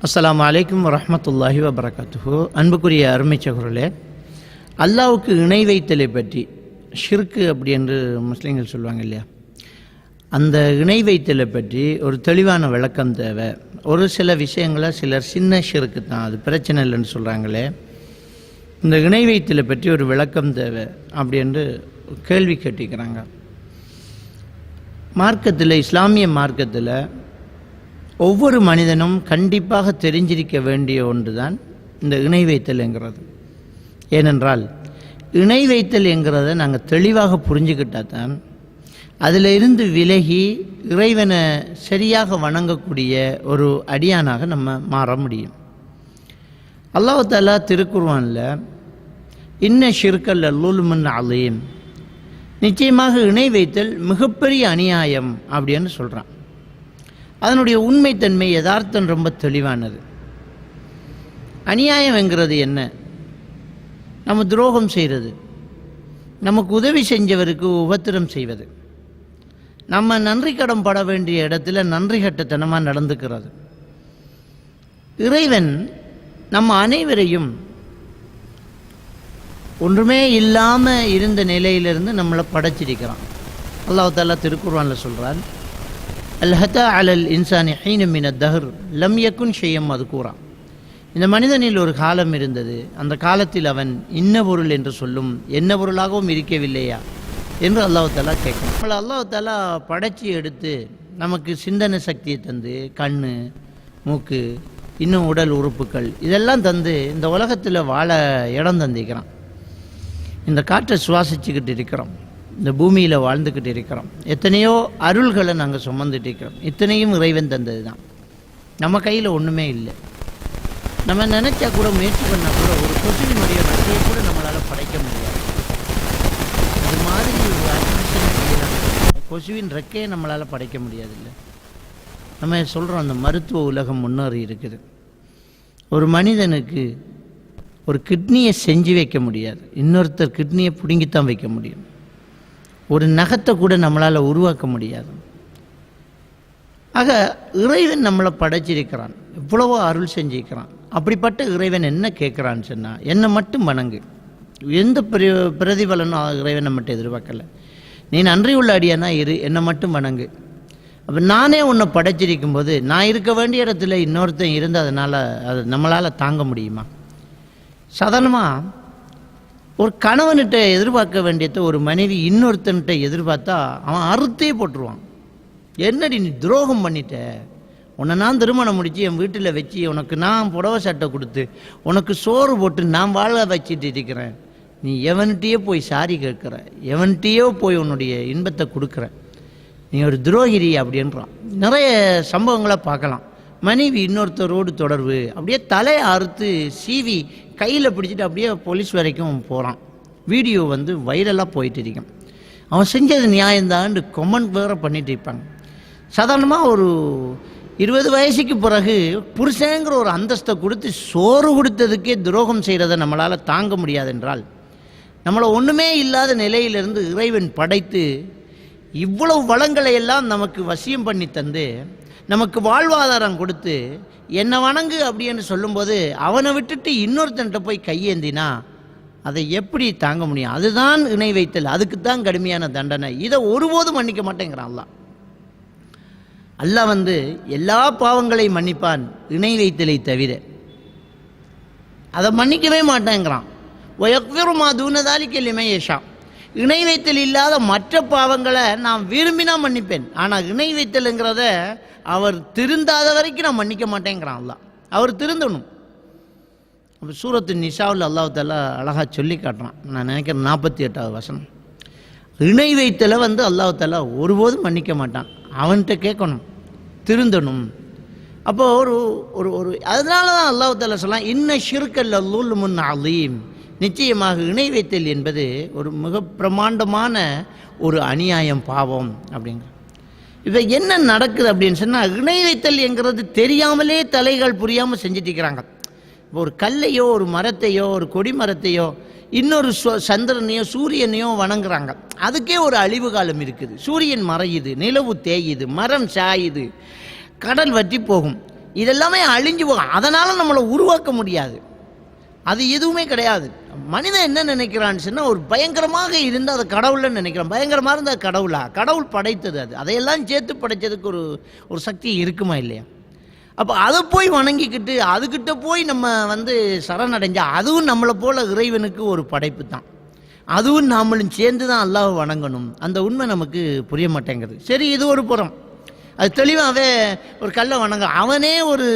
அஸ்லாம் அலைக்கும் வரமத்துல்லாஹி வபரகாத்துஹு. அன்புக்குரிய அருமை சகுரலே அல்லாவுக்கு இணை வைத்தலை பற்றி ஷிர்கு அப்படி என்று முஸ்லீம்கள் சொல்லுவாங்க இல்லையா? அந்த இணை வைத்தலை பற்றி ஒரு தெளிவான விளக்கம் தேவை. ஒரு சில விஷயங்களை சிலர் சின்ன ஷிருக்கு தான் அது பிரச்சனை இல்லைன்னு சொல்கிறாங்களே இந்த இணை வைத்தலை பற்றி ஒரு விளக்கம் தேவை அப்படி என்று கேள்வி கேட்டிக்கிறாங்க மார்க்கத்தில் இஸ்லாமிய மார்க்கத்தில் ஒவ்வொரு மனிதனும் கண்டிப்பாக தெரிஞ்சிருக்க வேண்டிய ஒன்று தான் இந்த இணை வைத்தல் என்கிறது. ஏனென்றால் இணை வைத்தல் என்கிறத நாங்கள் தெளிவாக புரிஞ்சுக்கிட்டால் தான் அதில் இருந்து விலகி இறைவனை சரியாக வணங்கக்கூடிய ஒரு அடியானாக நம்ம மாற முடியும். அல்லாஹாலா திருக்குருவானில் இன்ன ஷிர்கல் அல்லுல்முன் அலீம். நிச்சயமாக இணை வைத்தல் மிகப்பெரிய அநியாயம் அப்படின்னு சொல்கிறான் அதனுடைய உண்மைத்தன்மை யதார்த்தம் ரொம்ப தெளிவானது. அநியாயம் என்கிறது என்ன? நம்ம துரோகம் செய்கிறது. நமக்கு உதவி செஞ்சவருக்கு உபத்திரம் செய்வது. நம்ம நன்றி கடன் பட வேண்டிய இடத்துல நன்றி கட்டத்தனமாக நடந்துக்கிறது. இறைவன் நம்ம அனைவரையும் ஒன்றுமே இல்லாமல் இருந்த நிலையிலிருந்து நம்மளை படைச்சிருக்கிறான். அல்லாஹ் திருக்குறானில் சொல்கிறான் அல்ஹதா அலல் இன்சானி ஹீனமின தஹர் லம் யக்குன் ஷெய்யம் அது கூறான் இந்த மனிதனில் ஒரு காலம் இருந்தது. அந்த காலத்தில் அவன் இன்ன பொருள் என்று சொல்லும் என்ன பொருளாகவும் இருக்கவில்லையா என்று அல்லாஹ் தாலா கேட்கும் நம்மளை அல்லாஹ் தாலா படைச்சி எடுத்து நமக்கு சிந்தனை சக்தியை தந்து கண் மூக்கு இன்னும் உடல் உறுப்புகள் இதெல்லாம் தந்து இந்த உலகத்தில் வாழ இடம் தந்திக்கிறான் இந்த காற்றை சுவாசிச்சுக்கிட்டு இருக்கிறோம். இந்த பூமியில் வாழ்ந்துக்கிட்டு இருக்கிறோம். எத்தனையோ அருள்களை நாங்கள் சுமந்துட்டு இருக்கிறோம். இத்தனையும் இறைவன் தந்தது தான் நம்ம கையில் ஒன்றுமே இல்லை. நம்ம நினச்சா கூட முயற்சி பண்ணால் கூட ஒரு கொசுவினுடைய ரெக்கையை கூட நம்மளால் படைக்க முடியாது. அது மாதிரி ஒரு அட்மிஷன் கொசுவின் ரெக்கையை நம்மளால் படைக்க முடியாது இல்லை நம்ம சொல்கிறோம் அந்த மருத்துவ உலகம் முன்னேறி இருக்குது. ஒரு மனிதனுக்கு ஒரு கிட்னியை செஞ்சு வைக்க முடியாது. இன்னொருத்தர் கிட்னியை பிடுங்கித்தான் வைக்க முடியும். ஒரு நகத்தை கூட நம்மளால் உருவாக்க முடியாது. ஆக இறைவன் நம்மளை படைச்சிருக்கிறான். எவ்வளவோ அருள் செஞ்சிருக்கிறான். அப்படிப்பட்ட இறைவன் என்ன கேட்குறான்னு சொன்னால் என்னை மட்டும் வணங்கு. எந்த பிர பிரதிபலனும் இறைவன் நம்மகிட்ட எதிர்பார்க்கல. நீ நன்றி உள்ள அடியானா இரு என்னை மட்டும் வணங்கு. அப்போ நானே உன்னை படைச்சிருக்கும் போது நான் இருக்க வேண்டிய இடத்துல இன்னொருத்தன் இருந்து அதனால் அது நம்மளால் தாங்க முடியுமா? சாதாரணமாக ஒரு கணவன்கிட்ட எதிர்பார்க்க வேண்டியதை ஒரு மனைவி இன்னொருத்தன்கிட்ட எதிர்பார்த்தா அவன் அறுத்தே போட்டுருவான். என்னடி நீ துரோகம் பண்ணிட்ட? உன்னை நான் திருமணம் முடித்து என் வீட்டில் வச்சு உனக்கு நான் புடவை சட்டை கொடுத்து உனக்கு சோறு போட்டு நான் வாழ வச்சுட்டு இருக்கிறேன். நீ எவன்கிட்டயே போய் சாரி கேட்குற எவன்கிட்டயோ போய் உன்னுடைய இன்பத்தை கொடுக்குற. நீ ஒரு துரோகிரி அப்படின்றான். நிறைய சம்பவங்களை பார்க்கலாம். மனைவி இன்னொருத்தரோடு தொடர்பு அப்படியே தலையை அறுத்து சீவி கையில் பிடிச்சிட்டு அப்படியே போலீஸ் வரைக்கும் போகிறான் வீடியோ வந்து வைரலாக போயிட்டு இருக்கும் அவன் செஞ்சது நியாயந்தான்னு கொமெண்ட் வேற பண்ணிட்டு இருப்பாங்க. சாதாரணமாக ஒரு இருபது வயசுக்கு பிறகு புருஷங்கிற ஒரு அந்தஸ்தை கொடுத்து சோறு கொடுத்ததுக்கே துரோகம் செய்கிறத நம்மளால் தாங்க முடியாதென்றால் நம்மளை ஒன்றுமே இல்லாத நிலையிலிருந்து இறைவன் படைத்து இவ்வளவு வளங்களை எல்லாம் நமக்கு வசியம் பண்ணி தந்து நமக்கு வாழ்வாதாரம் கொடுத்து என்னை வணங்கு அப்படின்னு சொல்லும்போது அவனை விட்டுட்டு இன்னொருத்தன்ட்ட போய் கையேந்தினா அதை எப்படி தாங்க முடியும்? அதுதான் இணை வைத்தல் அதுக்கு தான் கடுமையான தண்டனை. இதை ஒருபோதும் மன்னிக்க மாட்டேங்கிறான் அல்லா அல்லாஹ் வந்து எல்லா பாவங்களையும் மன்னிப்பான் இணை வைத்தலை தவிர. அதை மன்னிக்கவே மாட்டேங்கிறான். ஒயக்விருமா தூனதாலிக்க லிமையேஷா இணை வைத்தல் இல்லாத மற்ற பாவங்களை நான் விரும்பினா மன்னிப்பேன். ஆனால் இணை வைத்தலுங்கிறத அவர் திருந்தாத வரைக்கும் நான் மன்னிக்க மாட்டேங்கிறான் அல்லாஹ். அவர் திருந்தணும். அப்போ சூரத்து நிஷாவில் அல்லாஹ் அழகாக சொல்லி காட்டுறான். நான் நினைக்கிறேன் நாற்பத்தி எட்டாவது வசனம். இணை வைத்தலை வந்து அல்லாஹ் ஒருபோதும் மன்னிக்க மாட்டான். அவன்கிட்ட கேட்கணும். திருந்தணும். அப்போ ஒரு ஒரு ஒரு அதனால தான் அல்லாஹ் சொல்லலாம் இன்ன ஷிர்கல் அல்லூல் முன் அலீம். நிச்சயமாக இணை வைத்தல் என்பது ஒரு மிக பிரமாண்டமான ஒரு அநியாயம் பாவம் அப்படிங்கிற இப்போ என்ன நடக்குது அப்படின்னு சொன்னால் இணை வைத்தல் என்கிறது தெரியாமலே தலைகள் புரியாமல் செஞ்சுட்டு இருக்கிறாங்க இப்போ ஒரு கல்லையோ ஒரு மரத்தையோ ஒரு கொடி மரத்தையோ இன்னொரு சந்திரனையோ சூரியனையோ வணங்குறாங்க. அதுக்கே ஒரு அழிவு காலம் இருக்குது. சூரியன் மறையுது நிலவு தேயுது மரம் சாயுது கடல் வற்றி போகும். இதெல்லாமே அழிஞ்சு போகும். அதனால் நம்மளை உருவாக்க முடியாது. அது எதுவுமே கிடையாது. மனிதன் என்ன நினைக்கிறான்னு சொன்னால் ஒரு பயங்கரமாக இருந்து அதை கடவுள்னு நினைக்கிறான். பயங்கரமாக இருந்தால் கடவுளா? கடவுள் படைத்தது அது. அதையெல்லாம் சேர்த்து படைச்சதுக்கு ஒரு ஒரு சக்தி இருக்குமா இல்லையா? அப்போ அதை போய் வணங்கிக்கிட்டு அதுக்கிட்ட போய் நம்ம வந்து சரணடைஞ்சால் அதுவும் நம்மளை போல் இறைவனுக்கு ஒரு படைப்பு தான். அதுவும் நாமளும் சேர்ந்து தான் அல்லாஹ் வணங்கணும். அந்த உண்மை நமக்கு புரிய மாட்டேங்குது. சரி இது ஒரு புறம். அது தெளிவாகவே ஒரு கல்லை வணங்க. அவனே ஒரு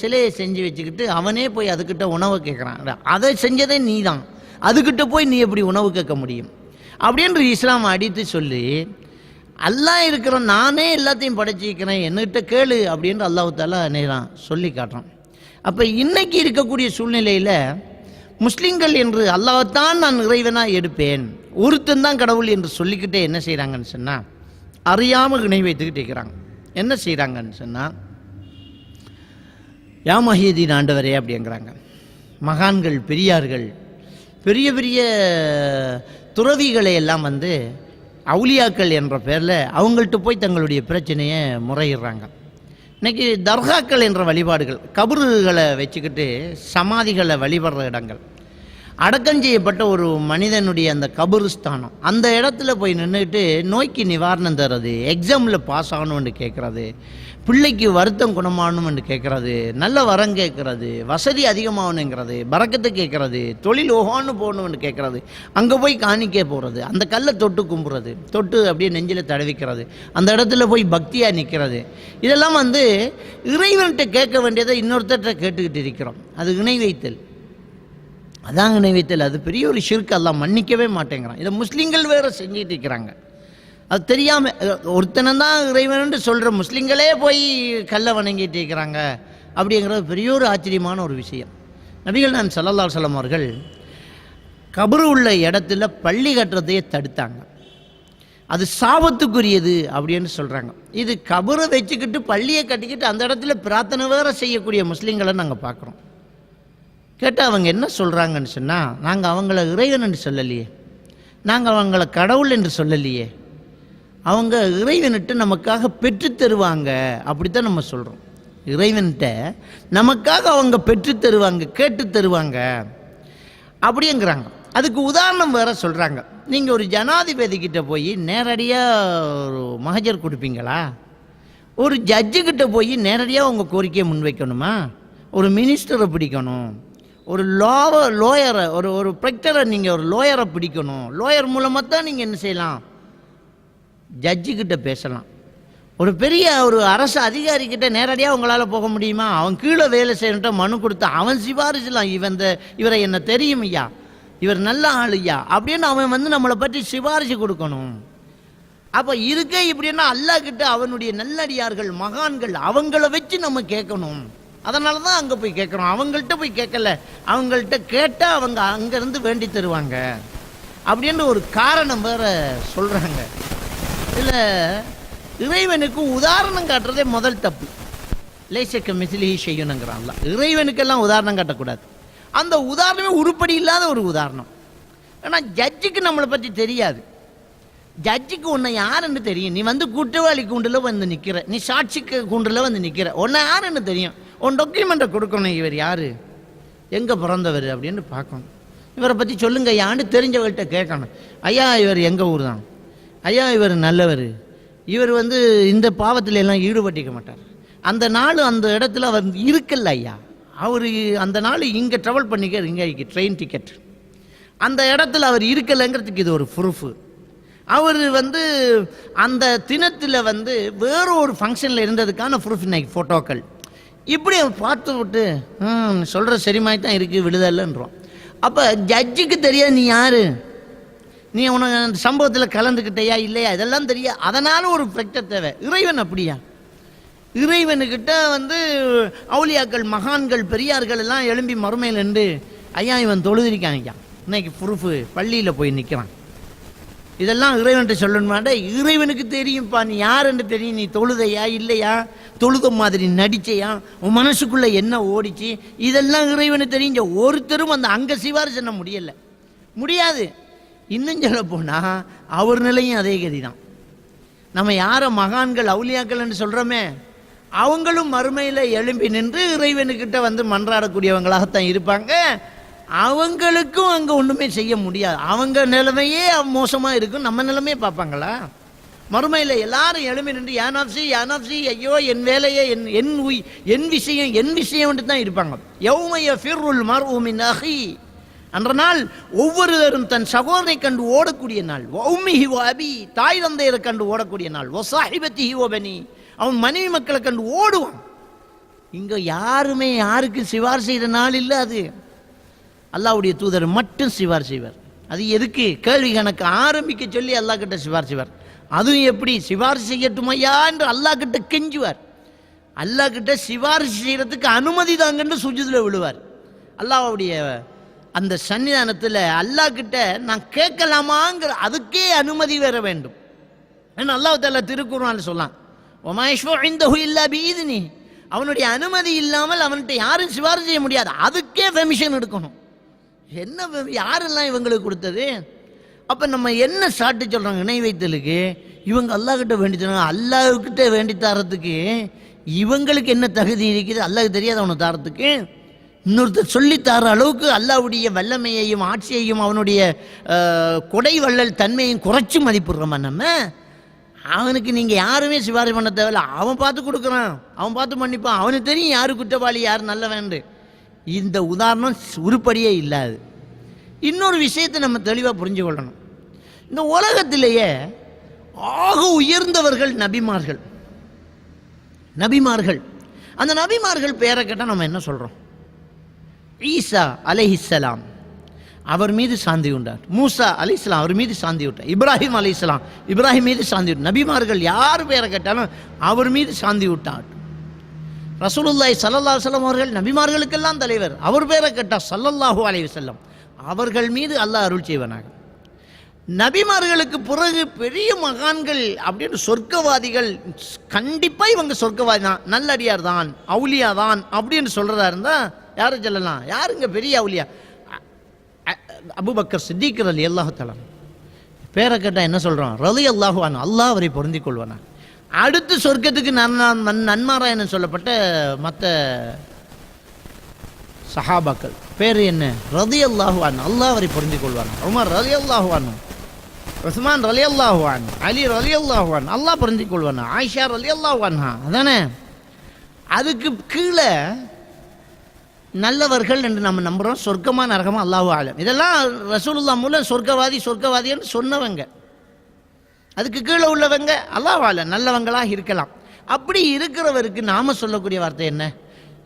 சிலையை செஞ்சு வச்சுக்கிட்டு அவனே போய் அதுக்கிட்ட உணவை கேட்குறான் அதை செஞ்சதே நீ தான் அதுக்கிட்ட போய் நீ எப்படி உணவு கேட்க முடியும்? அப்படின்ற இஸ்லாம் அடித்து சொல்லி அல்லாஹ் இருக்கிற நானே எல்லாத்தையும் படைச்சிக்கிறேன் என்கிட்ட கேளு அப்படின்ற அல்லாஹ் தாலா நேரம் சொல்லி காட்டுறான். அப்போ இன்றைக்கி இருக்கக்கூடிய சூழ்நிலையில் முஸ்லீம்கள் என்று அல்லாஹ்தான் நான் இறைவனாக எடுப்பேன். ஒருத்தன் தான் கடவுள் என்று சொல்லிக்கிட்டே என்ன செய்கிறாங்கன்னு சொன்னால் அறியாமல் இணை வைத்துக்கிட்டு இருக்கிறாங்க. என்ன செய்கிறாங்கன்னு சொன்னால் யா மஹீதீன் ஆண்டவரே அப்படிங்கிறாங்க. மகான்கள் பெரியார்கள் பெரிய பெரிய துறவிகளை எல்லாம் வந்து அவுலியாக்கள் என்ற பேரில் அவங்கள்ட்ட போய் தங்களுடைய பிரச்சனையை முறையிடுறாங்க. இன்னைக்கு தர்காக்கள் என்ற வழிபாடுகள் கபறுகளை வச்சுக்கிட்டு சமாதிகளை வழிபடுற இடங்கள். அடக்கம் செய்யப்பட்ட ஒரு மனிதனுடைய அந்த கபருஸ்தானம். அந்த இடத்துல போய் நின்றுட்டு நோய்க்கு நிவாரணம் தர்றது எக்ஸாமில் பாஸ் ஆகணும்னு கேட்குறது பிள்ளைக்கு வருத்தம் குணமாகணும்னு கேட்குறது நல்ல வரம் கேட்குறது வசதி அதிகமாகணுங்கிறது பறக்கத்தை கேட்குறது தொழில் ஓஹான்னு போகணும்னு கேட்குறது அங்கே போய் காணிக்க போகிறது அந்த கல்லை தொட்டு கும்புறது தொட்டு அப்படியே நெஞ்சில் தடவிக்கிறது அந்த இடத்துல போய் பக்தியாக நிற்கிறது இதெல்லாம் வந்து இறைவன்கிட்ட கேட்க வேண்டியதை இன்னொருத்தர்கிட்ட கேட்டுக்கிட்டு இருக்கிறோம். அது இணை வைத்தல். அதாங்க இணை அது பெரிய ஒரு ஷிர்க் எல்லாம் மன்னிக்கவே மாட்டேங்கிறான். இதை முஸ்லீம்கள் வேறு செஞ்சிட்டு இருக்கிறாங்க. அது தெரியாமல் ஒருத்தனை தான் சொல்கிற முஸ்லீம்களே போய் கல்லை வணங்கிட்டு இருக்கிறாங்க அப்படிங்கிறது பெரிய ஒரு ஆச்சரியமான ஒரு விஷயம். நபிகள் நான் சல்லல்லா சொல்லம் அவர்கள் கபரு உள்ள இடத்துல பள்ளி கட்டுறதையே தடுத்தாங்க. அது சாபத்துக்குரியது அப்படின்னு சொல்கிறாங்க இது கபரை வச்சுக்கிட்டு பள்ளியை கட்டிக்கிட்டு அந்த இடத்துல பிரார்த்தனை வேற செய்யக்கூடிய முஸ்லீம்களை நாங்கள் பார்க்குறோம். கேட்டால் அவங்க என்ன சொல்கிறாங்கன்னு சொன்னால் நாங்கள் அவங்கள இறைவன் என்று சொல்லலையே. நாங்கள் அவங்கள கடவுள் என்று சொல்லலையே. அவங்க இறைவன்கிட்ட நமக்காக பெற்று தருவாங்க. அப்படித்தான் நம்ம சொல்கிறோம் இறைவன்கிட்ட நமக்காக அவங்க பெற்று தருவாங்க கேட்டு தருவாங்க. அப்படிங்கிறாங்க அதுக்கு உதாரணம் வேற சொல்கிறாங்க நீங்கள் ஒரு ஜனாதிபதி கிட்ட போய் நேரடியாக ஒரு மகஜர் கொடுப்பீங்களா? ஒரு ஜட்ஜுக்கிட்ட போய் நேரடியாக உங்கள் கோரிக்கையை முன்வைக்கணுமா? ஒரு மினிஸ்டரை பிடிக்கணும். ஒரு லாவ லோயரை ஒரு ஒரு ப்ரெக்டரை நீங்கள் ஒரு லோயரை பிடிக்கணும். லோயர் மூலமாக தான் நீங்கள் என்ன செய்யலாம்? ஜட்ஜிக்கிட்ட பேசலாம். ஒரு பெரிய ஒரு அரசு அதிகாரிக்கிட்ட நேரடியாக உங்களால் போக முடியுமா? அவன் கீழே வேலை செய்யணுட்ட மனு கொடுத்து அவன் சிபாரிசுலாம். இவன் இந்த இவரை என்ன தெரியும் ஐயா? இவர் நல்ல ஆள் ஐயா. அப்படின்னு அவன் வந்து நம்மளை பற்றி சிபாரிசு கொடுக்கணும். அப்போ இருக்கே இப்படின்னா அல்லாஹ் கிட்ட அவனுடைய நல்லடியார்கள் மகான்கள் அவங்கள வச்சு நம்ம கேட்கணும். அதனால தான் அங்கே போய் கேட்குறோம். அவங்கள்ட்ட போய் கேட்கல. அவங்கள்ட்ட கேட்டால் அவங்க அங்கேருந்து வேண்டி தருவாங்க. அப்படின்ற ஒரு காரணம் வேற சொல்கிறாங்க இதில் இறைவனுக்கு உதாரணம் காட்டுறதே முதல் தப்பு. லேசக்க மிசிலி செய்யணுங்கிறான்ல இறைவனுக்கெல்லாம் உதாரணம் காட்டக்கூடாது. அந்த உதாரணமே உருப்படி இல்லாத ஒரு உதாரணம். ஏன்னா ஜட்ஜுக்கு நம்மளை பற்றி தெரியாது. ஜட்ஜுக்கு உன்னை யாருன்னு தெரியும். நீ வந்து குற்றவாளி கூண்டில் வந்து நிற்கிற நீ சாட்சிக்கு கூண்டில் வந்து நிற்கிற உன்னை யாருன்னு தெரியும்? உன் டாக்குமெண்ட்டை கொடுக்கணும் இவர் யார்? எங்கே பிறந்தவர் அப்படின்னு பார்க்கணும். இவரை பற்றி சொல்லுங்க ஐயான்னு தெரிஞ்சவர்கிட்ட கேட்கணும். ஐயா இவர் எங்கள் ஊர் தான்? ஐயா இவர் நல்லவர். இவர் வந்து இந்த பாவத்தில் எல்லாம் ஈடுபட்டிக்க மாட்டார். அந்த நாள் அந்த இடத்துல அவர் இருக்கல ஐயா. அவர் அந்த நாள் இங்கே ட்ராவல் பண்ணிக்க இங்கே ட்ரெயின் டிக்கெட் அந்த இடத்துல அவர் இருக்கலைங்கிறதுக்கு இது ஒரு ப்ரூஃபு அவர் வந்து அந்த தினத்தில் வந்து வேற ஒரு ஃபங்க்ஷனில் இருந்ததுக்கான ப்ரூஃப் இன்னைக்கு ஃபோட்டோக்கள் இப்படி பார்த்து விட்டு ம் சொல்கிற சரிமாய் தான் இருக்குது விடுதலைன்றோம் அப்போ ஜட்ஜுக்கு தெரியாது நீ யார்? நீ உனக்கு அந்த சம்பவத்தில் கலந்துக்கிட்டயா இல்லையா? இதெல்லாம் தெரியாது. அதனால் ஒரு ப்ரெக்டர் தேவை. இறைவன் அப்படியா? இறைவனுக்கிட்ட வந்து அவுளியாக்கள் மகான்கள் பெரியார்கள் எல்லாம் எழும்பி மறுமையில் நின்று ஐயா இவன் தொழுதிருக்கான் ஐயா. இன்னைக்கு ப்ரூஃபு பள்ளியில் போய் நிற்கிறான் இதெல்லாம் இறைவன்கிட்ட சொல்லணுமாடா இறைவனுக்கு தெரியும்ப்பா நீ யாருன்னு தெரியும்? நீ தொழுதையா இல்லையா? தொழுத மாதிரி நடிச்சையா? உன் மனசுக்குள்ள என்ன ஓடிச்சு? இதெல்லாம் இறைவனுக்கு தெரிஞ்ச ஒருத்தரும் அந்த அங்க சிவாரிசு சென்ன முடியலை. முடியாது. இன்னும் சொல்ல போனால் அவர் நிலையும் அதே கதி தான் நம்ம யாரை மகான்கள் அவுலியாக்கள்னு சொல்கிறோமே அவங்களும் மறுமையில் எழும்பி நின்று இறைவனுக்கிட்ட வந்து மன்றாடக்கூடியவங்களாகத்தான் இருப்பாங்க. அவங்களுக்கும் அங்கே ஒன்றுமே செய்ய முடியாது. அவங்க நிலைமையே மோசமாக இருக்கும். நம்ம நிலைமையே பார்ப்பாங்களா? மறுமையில் எல்லாரும் எழும்பி நின்று யானாப்சி யானாப்சி ஐயோ என் வேலையை என் என் உய் என் விஷயம் என் விஷயம் தான் இருப்பாங்க. யௌமைய ஃபிர்ருல் மர்உமின் அஹி. அன்ற நாள் ஒவ்வொருவரும் தன் சகோதரை கண்டு ஓடக்கூடிய நாள். உம்மிஹி வ அபி. தாய் தந்தையரை கண்டு ஓடக்கூடிய நாள். ஒ சாஹிபத்தி பனி. அவன் மனைவி மக்களை கண்டு ஓடுவான். இங்கே யாருமே யாருக்கு சிவார் செய்கிற நாள் இல்லை அது. அல்லாவுடைய தூதர் மட்டும் சிவார் செய்வார். அது எதுக்கு? கேள்வி கணக்கு ஆரம்பிக்க சொல்லி அல்லாஹ் கிட்ட சிவார் செய்வார். அதுவும் எப்படி? சிபாரிசு செய்யட்டுமையா என்று அல்லாஹ் கிட்ட கெஞ்சுவார். அல்லாஹ் கிட்ட சிபாரிசு செய்கிறதுக்கு அனுமதி தாங்கன்னு சுஜிதில் விழுவார். அல்லாஹ்வுடைய அந்த சன்னிதானத்தில் அல்லாஹ் கிட்ட நான் கேட்கலாமாங்கிற அதுக்கே அனுமதி வேற வேண்டும். ஏன்னா அல்லாஹ் தால திருக்குறான்னு சொல்லலாம் ஒமாயிஷ்வோ இந்த இல்லா பீதினி அவனுடைய அனுமதி இல்லாமல் அவன்கிட்ட யாரும் சிபாரிசு செய்ய முடியாது. அதுக்கே பெர்மிஷன் எடுக்கணும். என்ன யாரெல்லாம் இவங்களுக்கு கொடுத்தது? அப்போ நம்ம என்ன சாட்டு சொல்கிறோம் இணை வைத்தலுக்கு இவங்க அல்லாஹ் கிட்ட வேண்டி தராங்க அல்லாஹ்கிட்ட வேண்டி தரத்துக்கு இவங்களுக்கு என்ன தகுதி இருக்குது? அல்லாஹ் தெரியாது அவனை தரத்துக்கு. இன்னொருத்தர் சொல்லி தர அளவுக்கு அல்லாவுடைய வல்லமையையும் ஆட்சியையும் அவனுடைய கொடை வள்ளல் தன்மையும் குறைச்சி மதிப்பிடுறோமா நம்ம. அவனுக்கு நீங்கள் யாருமே சிபாரிசு பண்ண தேவையில்ல. அவன் பார்த்து கொடுக்குறான். அவன் பார்த்து மன்னிப்பான். அவனுக்கு தெரியும் யாரு குற்றவாளி யார் நல்ல வேண்டு இந்த உதாரணம் உருப்படியே இல்லாது. இன்னொரு விஷயத்தை நம்ம தெளிவாக புரிஞ்சு கொள்ளணும் இந்த உலகத்திலேயே ஆக உயர்ந்தவர்கள் நபிமார்கள். நபிமார்கள். அந்த நபிமார்கள் பேரை கேட்டால் நம்ம என்ன சொல்கிறோம் ஈசா அலைஹிஸ்லாம் அவர் மீது சாந்தி உண்டார். மூசா அலிஸ்லாம் அவர் மீது சாந்தி விட்டார் இப்ராஹிம் அலிஸ்லாம் இப்ராஹிம் மீது சாந்தி விட்டார் நபிமார்கள் யார் பேரை கேட்டாலும் அவர் மீது சாந்தி விட்டார் ரசூலுல்லாய் சல்லல்லா செல்லம் அவர்கள் நபிமார்களுக்கெல்லாம் தலைவர். அவர் பேரை கேட்டால் ஸல்லல்லாஹு அலைவு செல்லம் அவர்கள் மீது அல்லாஹ் அருள் செய்வனாக. நபிமார்களுக்கு பிறகு பெரிய மகான்கள் அப்படின்னு சொர்க்கவாதிகள் கண்டிப்பாக இவங்க சொர்க்கவாதி தான். நல்லடியார் தான் அவுலியா தான் அப்படின்னு சொல்கிறதா இருந்தால் யாரும் சொல்லலாம்? யாருங்க பெரிய அவுலியா அ- சித்திக்கிறது அபூபக்கர் அலி பேரை கேட்டால் என்ன சொல்கிறான் ரலி அல்லாஹுவான் அல்லாஹ் அவரை பொருந்திக் கொள்வானா அடுத்து சொர்க்கத்துக்கு நன் நன்- நன்மாராயணன் சொல்லப்பட்ட மற்ற சஹாபாக்கள். பேர் என்ன? ரதி அல்லாஹுவான் அல்லாஹ் அவரை புரிந்து கொள்வான் உமர் ரலி அல்லாஹுவான் உஸ்மான் ரலி அல்லாஹுவான் அலி ரலி அல்லாஹுவான் அல்லாஹ் பொருந்திக் கொள்வான்? ஆயிஷா ரலி அல்லாஹுவான்ஹா அதானே? அதுக்கு கீழே நல்லவர்கள் என்று நம்ம நம்புகிறோம் சொர்க்கமாக நரகமாக அல்லாஹு ஆலம். இதெல்லாம் ரசூலுல்லா மூலம் சொர்க்கவாதி சொர்க்கவாதின்னு சொன்னவங்க. அதுக்கு கீழே உள்ளவங்க அல்லாஹ் நல்லவங்களாக இருக்கலாம். அப்படி இருக்கிறவருக்கு நாம சொல்லக்கூடிய வார்த்தை என்ன?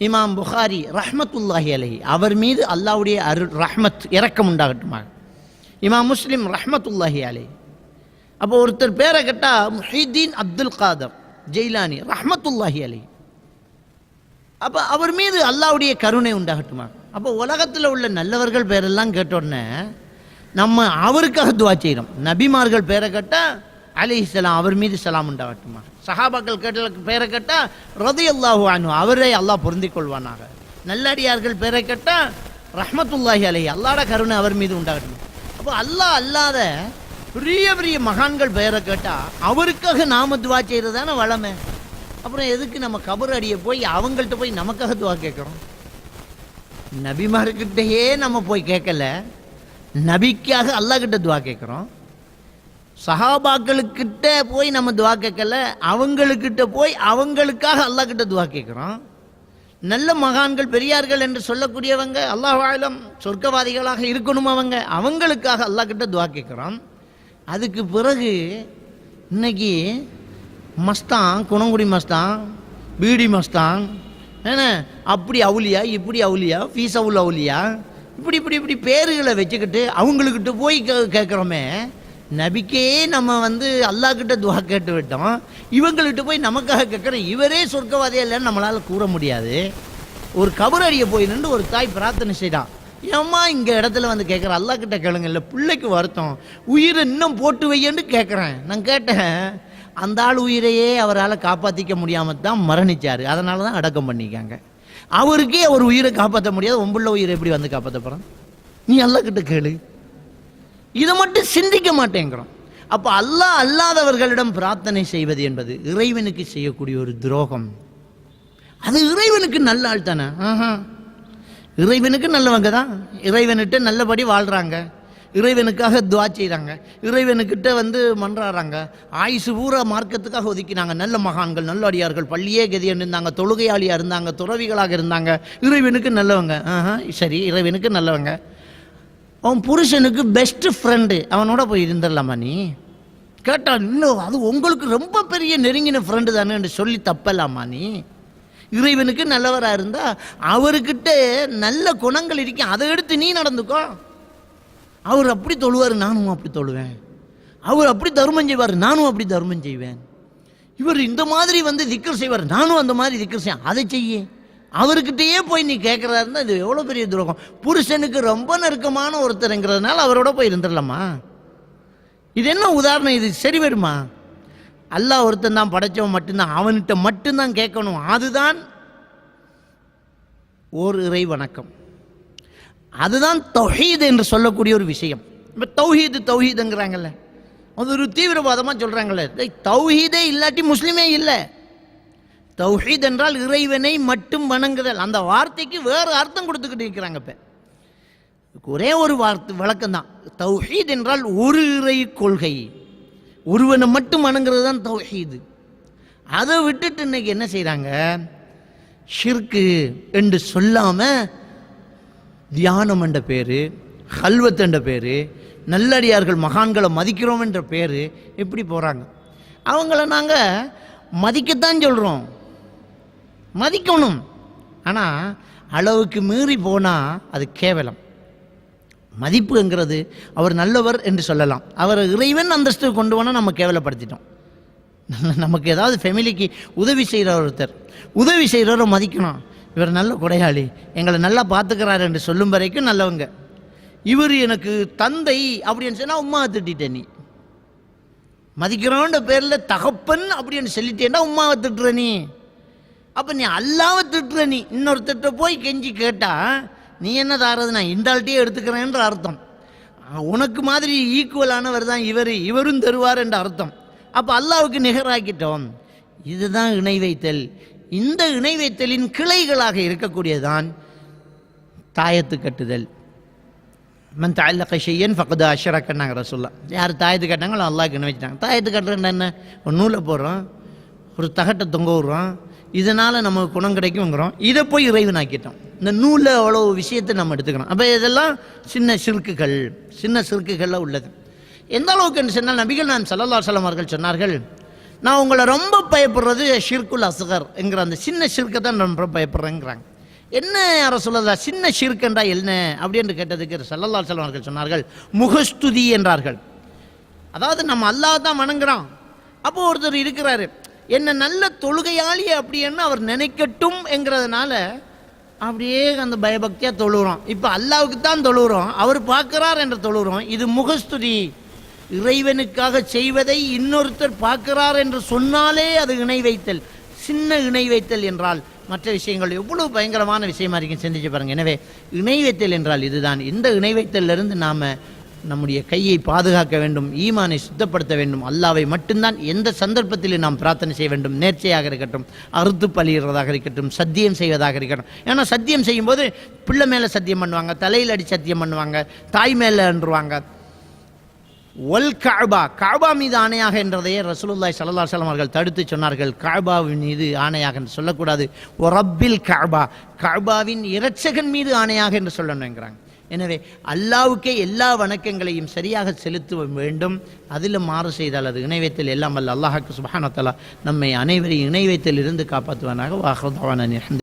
இமாம் புகாரி ரஹ்மத்துல்லாஹி அலஹி. அவர் மீது அல்லாவுடைய அருள் ரஹ்மத் இரக்கம் உண்டாகட்டுமா? இமாம் முஸ்லீம் ரஹ்மத்துல்லாஹி அலஹி. அப்போ ஒருத்தர் பேரை கேட்டால் முஹிதீன் அப்துல் காதர் ஜெயிலானி ரஹ்மத்துல்லாஹி அலி அப்போ அவர் மீது அல்லாஹ்வுடைய கருணை உண்டாகட்டுமா? அப்போ உலகத்தில் உள்ள நல்லவர்கள் பேரெல்லாம் கேட்டோடனே நம்ம அவருக்காக துவா செய்கிறோம் நபிமார்கள் பேரை கேட்டால் அலிஹிஸ்லாம் அவர் மீது சலாம் உண்டாகட்டுமா? சஹாபாக்கள் கேட்ட பேரை கேட்டால் ரதி அல்லாஹு அனு அவரே அல்லாஹ் பொருந்திக் கொள்வானாக நல்லடியார்கள் பேரை கேட்டால் ரஹமத்துல்லாஹி அலி அல்லாட கருணை அவர் மீது உண்டாகட்டும்? அப்போ அல்லாஹ் அல்லாத பெரிய பெரிய மகான்கள் பெயரை கேட்டால் அவருக்காக நாம துவா செய்கிறது தானே வளமை. அப்புறம் எதுக்கு நம்ம கபர் அடியை போய் அவங்கள்ட்ட போய் நமக்காக துவா கேட்குறோம்? நபிமார்கிட்டயே நம்ம போய் கேட்கல. நபிக்காக அல்லாஹ் கிட்ட துவா கேட்குறோம். சஹாபாக்களுக்கிட்ட போய் நம்ம துவா கேட்கல அவங்களுக்கிட்ட போய் அவங்களுக்காக அல்லாஹ் கிட்ட துவா கேட்குறோம். நல்ல மகான்கள் பெரியார்கள் என்று சொல்லக்கூடியவங்க அல்லாஹ் சொர்க்கவாதிகளாக இருக்கணும் அவங்க அவங்களுக்காக அல்லாஹ் கிட்ட துவா கேட்குறோம். அதுக்கு பிறகு இன்னைக்கு மஸ்தான் குணங்குடி மஸ்தான் பீடி மஸ்தான் என்ன அப்படி அவுலியா இப்படி அவுலியா ஃபீஸ் அவுல் அவுலியா இப்படி இப்படி இப்படி பேர்களை வச்சுக்கிட்டு அவங்களுக்கிட்ட போய் கே கேட்குறோமே நபிக்கே நம்ம வந்து அல்லாஹ்கிட்ட துவா கேட்டு விட்டோம். இவங்கள்கிட்ட போய் நமக்காக கேட்குறோம் இவரே சொர்க்கவாதியா இல்லைன்னு நம்மளால் கூற முடியாது. ஒரு கபர் அடிய போய் நின்று ஒரு தாய் பிரார்த்தனை செய்தான். ஏம்மா இங்கே இடத்துல வந்து கேட்குற? அல்லா கிட்ட கேளுங்க. இல்லை பிள்ளைக்கு வருத்தம். உயிரை இன்னும் போட்டு வையன்னு கேட்குறேன். நான் கேட்டேன். அந்த ஆள் உயிரையே அவரால் காப்பாற்றிக்க முடியாமல் தான் மரணிச்சார். அதனால தான் அடக்கம் பண்ணிக்காங்க. அவருக்கே ஒரு உயிரை காப்பாற்ற முடியாது. உம்புள்ள உயிரை எப்படி வந்து காப்பாற்ற போகிறான் நீ அல்லா கிட்ட கேளு. இதை மட்டும் சிந்திக்க மாட்டேங்கிறோம். அப்போ அல்லாஹ் அல்லாதவர்களிடம் பிரார்த்தனை செய்வது என்பது இறைவனுக்கு செய்யக்கூடிய ஒரு துரோகம். அது இறைவனுக்கு நல்ல ஆள் தானே? இறைவனுக்கு நல்லவங்க தான். இறைவன்கிட்ட நல்லபடி வாழ்கிறாங்க இறைவனுக்காக துவா செய்கிறாங்க இறைவனுக்கிட்ட வந்து மன்றாடுறாங்க ஆயுசு பூரா மார்க்கத்துக்காக ஒதுக்கினாங்க. நல்ல மகான்கள் நல்ல அடியார்கள் பள்ளியே கதியன் இருந்தாங்க தொழுகையாளியாக இருந்தாங்க துறவிகளாக இருந்தாங்க. இறைவனுக்கு நல்லவங்க. சரி இறைவனுக்கு நல்லவங்க. அவன் புருஷனுக்கு பெஸ்ட்டு ஃப்ரெண்டு அவனோட போய் இருந்துடலாமா நீ? கேட்டான் இன்னும் அது உங்களுக்கு ரொம்ப பெரிய நெருங்கின ஃப்ரெண்டு தானே சொல்லி தப்பலாமா நீ? இறைவனுக்கு நல்லவராக இருந்தால் அவர்கிட்ட நல்ல குணங்கள் இருக்கு அதை எடுத்து நீ நடந்துக்கோ. அவர் அப்படி தொழுவார் நானும் அப்படி தொழுவேன். அவர் அப்படி தர்மம் செய்வார் நானும் அப்படி தர்மம் செய்வேன். இவர் இந்த மாதிரி வந்து திக்கர் செய்வார் நானும் அந்த மாதிரி திக்கர் செய்வேன். அதை செய்ய. அவர்கிட்டயே போய் நீ கேட்குறதா இருந்தால் இது எவ்வளோ பெரிய துரோகம்? புருஷனுக்கு ரொம்ப நெருக்கமான ஒருத்தருங்கிறதுனால அவரோட போய் இருந்துடலாமா? இது என்ன உதாரணம்? இது சரி வருமா அல்லாஹ் ஒருத்தன் தான் படைச்சவன் மட்டும்தான் அவன்கிட்ட மட்டும்தான் கேட்கணும். அதுதான் ஓர் இறை வணக்கம். அதுதான் தௌஹீது என்று சொல்லக்கூடிய ஒரு விஷயம். இப்போ தௌஹீது தௌஹீதுங்கிறாங்கல்ல. அது ஒரு தீவிரவாதமாக சொல்கிறாங்கல்ல தௌஹீதே இல்லாட்டி முஸ்லீமே இல்லை. தௌஹீத் என்றால் இறைவனை மட்டும் வணங்குதல். அந்த வார்த்தைக்கு வேறு அர்த்தம் கொடுத்துக்கிட்டு இருக்கிறாங்க இப்போ. ஒரே ஒரு வார்த்தை விளக்கம் தான் தௌஹீத் என்றால் ஒரு இறை கொள்கை. ஒருவனை மட்டும் வணங்குறது தான் தௌஹீது. அதை விட்டுட்டு இன்னைக்கு என்ன செய்கிறாங்க ஷிர்கு என்று சொல்லாமல் தியானம் என்ற பேர் ஹல்வத் என்ற பேர் நல்லடியார்கள் மகான்களை மதிக்கிறோம் என்ற பேர் எப்படி போகிறாங்க அவங்கள நாங்கள் மதிக்கத்தான் சொல்கிறோம் மதிக்கணும். ஆனால் அளவுக்கு மீறி போனால் அது கேவலம். மதிப்புங்கிறது அவர் நல்லவர் என்று சொல்லலாம். அவர் இறைவன் அந்தஸ்து கொண்டு போனால் நம்ம கேவலப்படுத்திட்டோம். நமக்கு ஏதாவது ஃபேமிலிக்கு உதவி செய்கிற ஒருத்தர். உதவி செய்கிறவரை மதிக்கணும். இவர் நல்ல கொடையாளி. எங்களை நல்லா பார்த்துக்கிறாரு என்று சொல்லும் வரைக்கும் நல்லவங்க. இவர் எனக்கு தந்தை அப்படின்னு சொன்னால் உமா திட்டேன் நீ. மதிக்கிறோன்ற பேரில் தகப்பன் அப்படின்னு சொல்லிட்டேன்னா உமாவை திட்டுற நீ. அப்போ நீ அல்லாவை திட்டுற நீ இன்னொருத்திட்ட போய் கெஞ்சி கேட்டால் நீ என்ன தாரது? நான் இந்தாள்கிட்டயே எடுத்துக்கிறேன்ற அர்த்தம். உனக்கு மாதிரி ஈக்குவலானவர் தான் இவர் இவரும் தருவார் என்ற அர்த்தம். அப்போ அல்லாவுக்கு நிகராக்கிட்டோம். இதுதான் இணை வைத்தல் இந்த இணை வைத்தலின் கிளைகளாக இருக்கக்கூடியதுதான் தாயத்து கட்டுதல். மன் தாயில் கஷையன் ஃபக்கது அஷரக்கன்னாங்க ரசுல்லா யார் தாயத்து கட்டினாங்களோ அல்லாவுக்கு இணை வச்சுட்டாங்க தாயத்து கட்டுறேன்னா என்ன? ஒரு நூலை போடுறோம். ஒரு தகட்டை தொங்க விடுறோம். இதனால் நமக்கு குணம் கிடைக்குங்கிறோம் இதை போய் இறைவனாக்கிட்டோம். இந்த நூலில் அவ்வளோ விஷயத்தை நம்ம எடுத்துக்கிறோம். அப்போ இதெல்லாம் சின்ன சிறுக்குகள் சின்ன சிறுக்குகளில் உள்ளது. எந்த அளவுக்கு சொன்னால் நபிகள் நான் சல்லல்லா சலம் அவர்கள் சொன்னார்கள் நான் உங்களை ரொம்ப பயப்படுறது ஷிர்குல் அசகர் என்கிற அந்த சின்ன ஷிர்க்கை தான் ரொம்ப பயப்படுறேங்கிறாங்க. என்ன யார சொல்லதா சின்ன ஷிர்கண்டா என்ன? அப்படின்னு கேட்டதுக்கு சல்லல்லா சலம் அவர்கள் சொன்னார்கள் முகஸ்துதி என்றார்கள். அதாவது நம்ம அல்லாஹ் தான் வணங்குறோம் அப்போ ஒருத்தர் இருக்கிறாரு என்ன நல்ல தொழுகையாளி அப்படின்னு அவர் நினைக்கட்டும் என்கிறதுனால அப்படியே அந்த பயபக்தியாக தொழுகிறோம் இப்போ அல்லாவுக்கு தான் தொழுகிறோம் அவர் பார்க்குறார் என்று தொழுகிறோம் இது முகஸ்துதி. இறைவனுக்காக செய்வதை இன்னொருத்தர் பார்க்கிறார் என்று சொன்னாலே அது இணை வைத்தல். சின்ன இணை வைத்தல் என்றால் மற்ற விஷயங்கள் எவ்வளவு பயங்கரமான விஷயமா இருக்கும் சிந்திச்சு பாருங்க. எனவே இணை வைத்தல் என்றால் இதுதான். இந்த இணை வைத்தலிருந்து நாம் நம்முடைய கையை பாதுகாக்க வேண்டும் ஈமானை சுத்தப்படுத்த வேண்டும். அல்லாவை மட்டும்தான் எந்த சந்தர்ப்பத்திலும் நாம் பிரார்த்தனை செய்ய வேண்டும். நேர்ச்சையாக இருக்கட்டும் அறுத்து பழியிறதாக இருக்கட்டும் சத்தியம் செய்வதாக இருக்கட்டும். ஏன்னா சத்தியம் செய்யும்போது பிள்ளை மேலே சத்தியம் பண்ணுவாங்க தலையில் அடி சத்தியம் பண்ணுவாங்க தாய் மேலே என்றுவாங்க ஒல் காபா காபா மீது ஆணையாக என்றதையே ரசூலுல்லாய் சல்லா சலம் அவர்கள் தடுத்து சொன்னார்கள். காபாவின் மீது ஆணையாக என்று சொல்லக்கூடாது. ஒரப்பில் காபா காபாவின் இரட்சகன் மீது ஆணையாக என்று சொல்லணுங்கிறாங்க எனவே அல்லாவுக்கே எல்லா வணக்கங்களையும் சரியாக செலுத்த வேண்டும். அதில் மாறு செய்தால் அது இணைவைத்தில் எல்லாம் அல்ல. அல்லாஹாக்கு சுபானத்தலா நம்மை அனைவரையும் இணைவைத்தல் இருந்து காப்பாற்றுவானாக. வாகவான